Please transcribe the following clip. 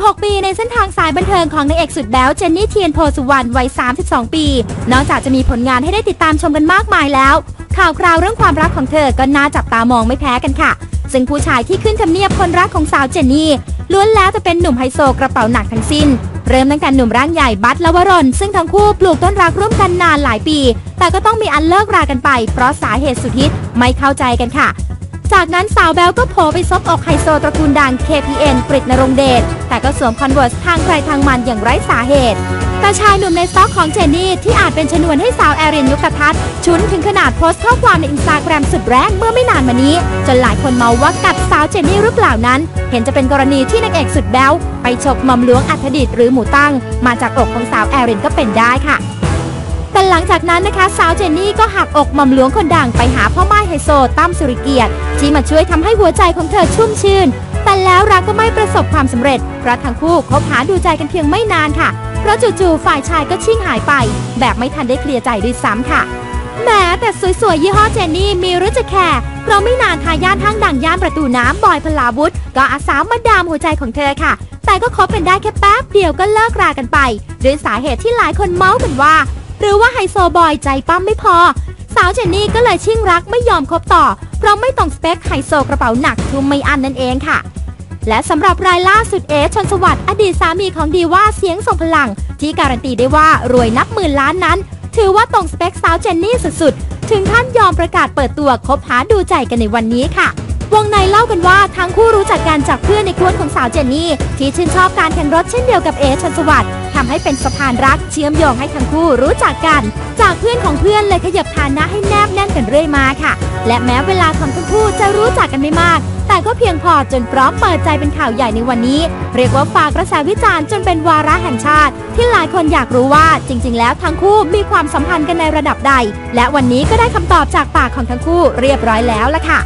16 ปีในเส้นทางสายบันเทิงของนางเอกสุดแบ๊วเจนนี่เทียนโพสุวรรณวัย 32 ปี นอกจากจะมีผลงานให้ได้ติดตามชมกันมากมายแล้ว ข่าวคราวเรื่องความรักของเธอก็น่าจับตามองไม่แพ้กันค่ะ ซึ่งผู้ชายที่ขึ้นทำเนียบคนรักของสาวเจนนี่ล้วนแล้วจะเป็นหนุ่มไฮโซกระเป๋าหนักทั้งสิ้น เริ่มตั้งแต่หนุ่มร่างใหญ่บัตและวรนซึ่งทั้งคู่ปลูกต้นรักร่วมกันนานหลายปี แต่ก็ต้องมีอันเลิกรากันไป เพราะสาเหตุสุดฮิตไม่เข้าใจกันค่ะ จากนั้นสาวแบลก็โผล่ไปซบอกไฮโซตระกูลดัง KPN กริตนรงเดช แต่ก็สวมคอนเวิร์สทางใครทางมันอย่างไร้สาเหตุ แต่ชายหนุ่มในสต็อกของเจนนี่ ที่อาจเป็นชนวนให้สาวแอรินยุคทัศน์ชุนถึงขนาดโพสต์ข้อความในอินสตาแกรมสุดแรงเมื่อไม่นานมานี้ จนหลายคนเมาว่ากัดสาวเจนนี่หรือเปล่านั้น เห็นจะเป็นกรณีที่นางเอกสุดแบลไปฉกหมอมหลวงอัธดิตหรือหมูตั้ง มาจากอกของสาวแอรินก็เป็นได้ค่ะ แต่หลังจากนั้นนะคะ สาวเจนนี่ก็หักอกหม่อมหลวงคนดังไปหาพ่อไม้ไฮโซตั้มสุริเกียรติที่มาช่วยทำให้หัวใจของเธอชุ่มชื่น แต่แล้วรักก็ไม่ประสบความสำเร็จเพราะทั้งคู่คบหาดูใจกันเพียงไม่นานค่ะ เพราะจู่ๆฝ่ายชายก็ชิ่งหายไป แบบไม่ทันได้เคลียร์ใจด้วยซ้ำค่ะแหม้แต่สวยๆ ยี่ห้อเจนนี่มีรู้จะแคร์เพราะไม่นานทายาทห้างดังย่านประตูน้ำบอยพลาวุธ ก็อาสามาดามหัวใจของเธอค่ะ แต่ก็คบกันได้แค่แป๊บเดียวก็เลิกรากันไป ด้วยสาเหตุที่หลายคนเมาส์กันว่า หรือว่าไฮโซบอยใจปั้มไม่พอ สาวเจนนี่ก็เลยชิ่งรักไม่ยอมคบต่อ เพราะไม่ตรงสเปคไฮโซกระเป๋าหนักทุ่มไม่อันนั่นเองค่ะ และสำหรับรายล่าสุดเอชนสวัสดิ์อดีตสามีของดีว่าเสียงทรงพลัง ที่การันตีได้ว่ารวยนับหมื่นล้านนั้น ถือว่าตรงสเปคสาวเจนนี่สุดๆ ถึงขั้นยอมประกาศเปิดตัวคบหาดูใจกันในวันนี้ค่ะ วงในเล่ากันว่าทั้งคู่รู้จักกันจากเพื่อนในกวนของสาวเจนนี่ ที่ชื่นชอบการแข่งรถเช่นเดียวกับเอชนสวัสดิ์ทำให้เป็นสะพานรักเชื่อมโยงให้ทั้งคู่รู้จักกัน จากเพื่อนของเพื่อนเลยขยับฐานะให้แนบแน่นกันเรื่อยมาค่ะ และแม้เวลาของทั้งคู่จะรู้จักกันไม่มาก แต่ก็เพียงพอจนพร้อมเปิดใจเป็นข่าวใหญ่ในวันนี้ เรียกว่าฝากกระแสวิจารณ์จนเป็นวาระแห่งชาติ ที่หลายคนอยากรู้ว่าจริง ๆ แล้วทั้งคู่มีความสัมพันธ์กันในระดับใด และวันนี้ก็ได้คำตอบจากปากของทั้งคู่เรียบร้อยแล้วละค่ะ